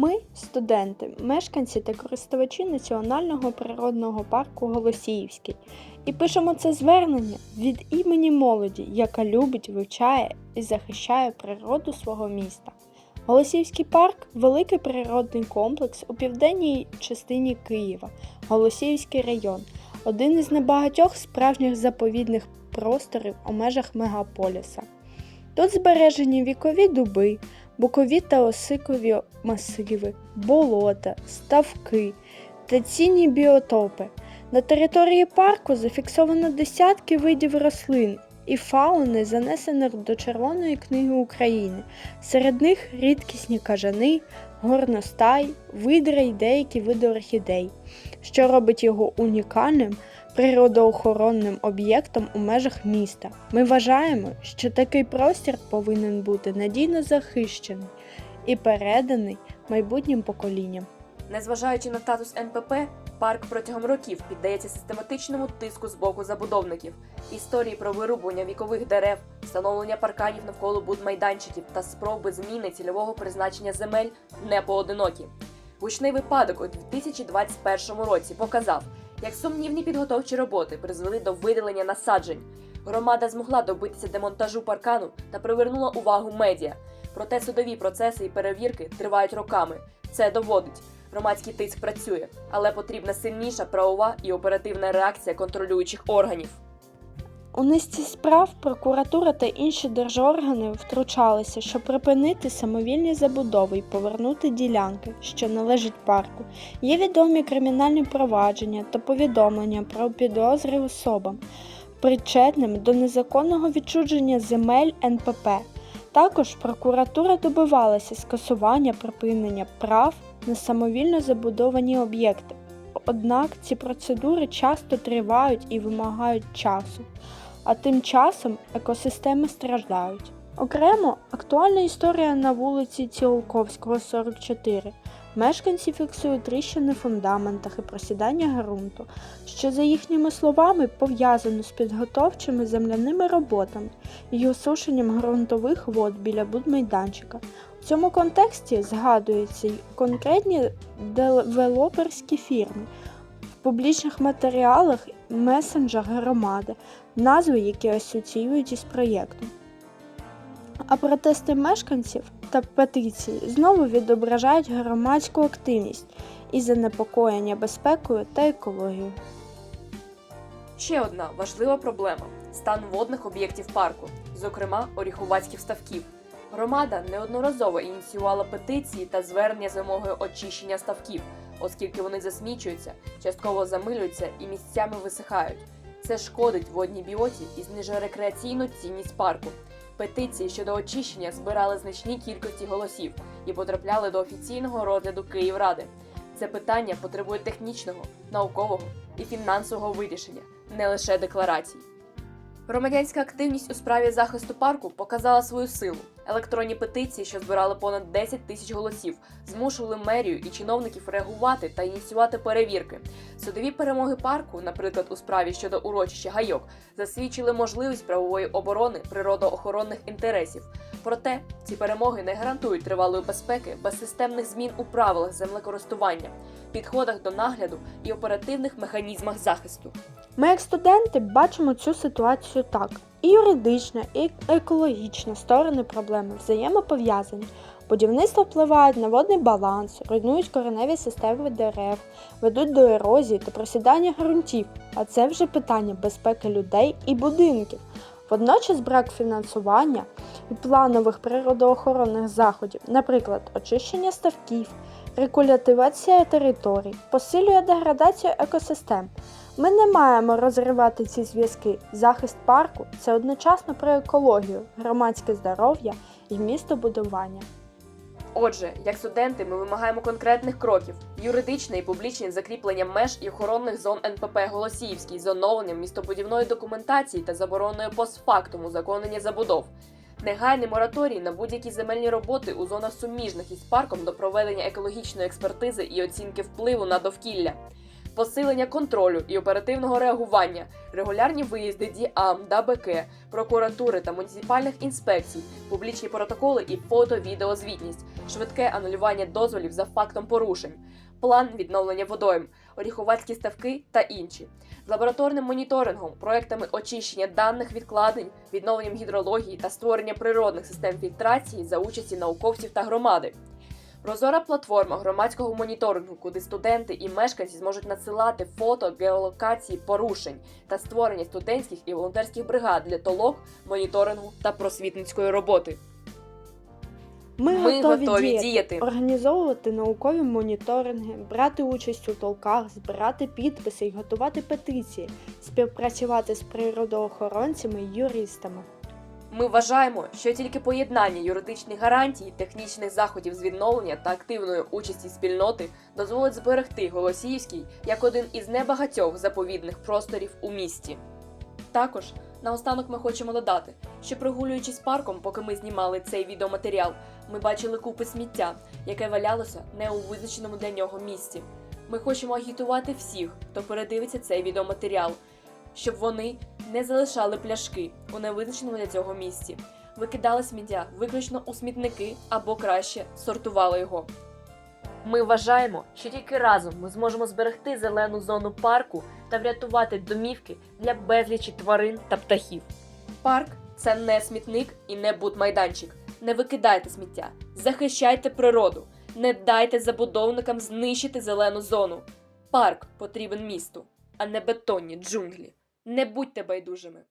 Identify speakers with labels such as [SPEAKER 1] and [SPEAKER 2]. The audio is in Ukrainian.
[SPEAKER 1] Ми, студенти, мешканці та користувачі Національного природного парку Голосіївський, і пишемо це звернення від імені молоді, яка любить, вивчає і захищає природу свого міста. Голосіївський парк великий природний комплекс у південній частині Києва, Голосіївський район, один із небагатьох справжніх заповідних просторів у межах мегаполіса. Тут збережені вікові дуби, букові та осикові масиви, болота, ставки та цінні біотопи. На території парку зафіксовано десятки видів рослин і фауни, занесених до Червоної книги України. Серед них рідкісні кажани, горностай, видри й деякі види орхідей, що робить його унікальним природоохоронним об'єктом у межах міста. Ми вважаємо, що такий простір повинен бути надійно захищений і переданий майбутнім поколінням.
[SPEAKER 2] Незважаючи на статус НПП, парк протягом років піддається систематичному тиску з боку забудовників. Історії про вирубування вікових дерев, встановлення парканів навколо будмайданчиків та спроби зміни цільового призначення земель не поодинокі. Гучний випадок у 2021 році показав, як сумнівні підготовчі роботи призвели до видалення насаджень. Громада змогла добитися демонтажу паркану та привернула увагу медіа. Проте судові процеси і перевірки тривають роками. Це доводить. Громадський тиск працює, але потрібна сильніша правова і оперативна реакція контролюючих органів.
[SPEAKER 1] У низці справ прокуратура та інші держоргани втручалися, щоб припинити самовільні забудови і повернути ділянки, що належать парку. Є відомі кримінальні провадження та повідомлення про підозри особам, причетним до незаконного відчуження земель НПП. Також прокуратура добивалася скасування припинення прав на самовільно забудовані об'єкти. Однак ці процедури часто тривають і вимагають часу а тим часом екосистеми страждають. Окремо актуальна історія на вулиці Цілковського, 44. Мешканці фіксують тріщини в фундаментах і просідання ґрунту, що, за їхніми словами, пов'язано з підготовчими земляними роботами і осушенням ґрунтових вод біля будмайданчика. В цьому контексті згадуються й конкретні девелоперські фірми в публічних матеріалах месенджер громади, назви, які асоціюють із проєктом. А протести мешканців та петиції знову відображають громадську активність і занепокоєння безпекою та екологією.
[SPEAKER 2] Ще одна важлива проблема стан водних об'єктів парку, зокрема оріхувацьких ставків. Громада неодноразово ініціювала петиції та звернення з вимогою очищення ставків, оскільки вони засмічуються, частково замилюються і місцями висихають. Це шкодить водній біоті і знижує рекреаційну цінність парку. Петиції щодо очищення збирали значні кількості голосів і потрапляли до офіційного розгляду Київради. Це питання потребує технічного, наукового і фінансового вирішення, не лише декларацій. Громадянська активність у справі захисту парку показала свою силу. Електронні петиції, що збирали понад 10 тисяч голосів, змушували мерію і чиновників реагувати та ініціювати перевірки. Судові перемоги парку, наприклад, у справі щодо урочища гайок, засвідчили можливість правової оборони природоохоронних інтересів. Проте ці перемоги не гарантують тривалої безпеки без системних змін у правилах землекористування, підходах до нагляду і оперативних механізмах захисту.
[SPEAKER 1] Ми, як студенти, бачимо цю ситуацію так: і юридична, і екологічна сторони проблеми взаємопов'язані. Будівництво впливають на водний баланс, руйнують кореневі системи дерев, ведуть до ерозії та просідання ґрунтів, а це вже питання безпеки людей і будинків. Водночас брак фінансування і планових природоохоронних заходів, наприклад, очищення ставків, рекулятивація територій, посилює деградацію екосистем. Ми не маємо розривати ці зв'язки. Захист парку це одночасно про екологію, громадське здоров'я і містобудування.
[SPEAKER 2] Отже, як студенти, ми вимагаємо конкретних кроків: юридичне і публічне закріплення меж і охоронних зон НПП Голосіївський оновленням містобудівної документації та забороною постфактум узаконення забудов. Негайний мораторій на будь-які земельні роботи у зонах суміжних із парком до проведення екологічної експертизи і оцінки впливу на довкілля. Посилення контролю і оперативного реагування, регулярні виїзди ДІАМ, ДАБК, прокуратури та муніципальних інспекцій, публічні протоколи і фото-відеозвітність, швидке анулювання дозволів за фактом порушень, план відновлення водойм, оріхувацькі ставки та інші. Лабораторним моніторингом, проектами очищення даних відкладень, відновленням гідрології та створення природних систем фільтрації за участі науковців та громади. Прозора платформа громадського моніторингу, куди студенти і мешканці зможуть надсилати фото геолокації порушень та створення студентських і волонтерських бригад для толок, моніторингу та просвітницької роботи.
[SPEAKER 1] Ми,
[SPEAKER 2] Ми
[SPEAKER 1] готові,
[SPEAKER 2] готові
[SPEAKER 1] діяти,
[SPEAKER 2] діяти.
[SPEAKER 1] організовувати наукові моніторинги, брати участь у толках, збирати підписи і готувати петиції, співпрацювати з природоохоронцями і юристами.
[SPEAKER 2] Ми вважаємо, що тільки поєднання юридичних гарантій, технічних заходів з відновлення та активної участі спільноти дозволить зберегти Голосіївський як один із небагатьох заповідних просторів у місті. Також наостанок ми хочемо додати, що прогулюючись парком, поки ми знімали цей відеоматеріал, ми бачили купи сміття, яке валялося не у визначеному для нього місці. Ми хочемо агітувати всіх, хто передивиться цей відеоматеріал, щоб вони не залишали пляшки у невизначеному для цього місці, викидали сміття виключно у смітники або краще сортували його. Ми вважаємо, що тільки разом ми зможемо зберегти зелену зону парку та врятувати домівки для безлічі тварин та птахів. Парк це не смітник і не будмайданчик. Не викидайте сміття, захищайте природу, не дайте забудовникам знищити зелену зону. Парк потрібен місту, а не бетонні джунглі. Не будьте байдужими.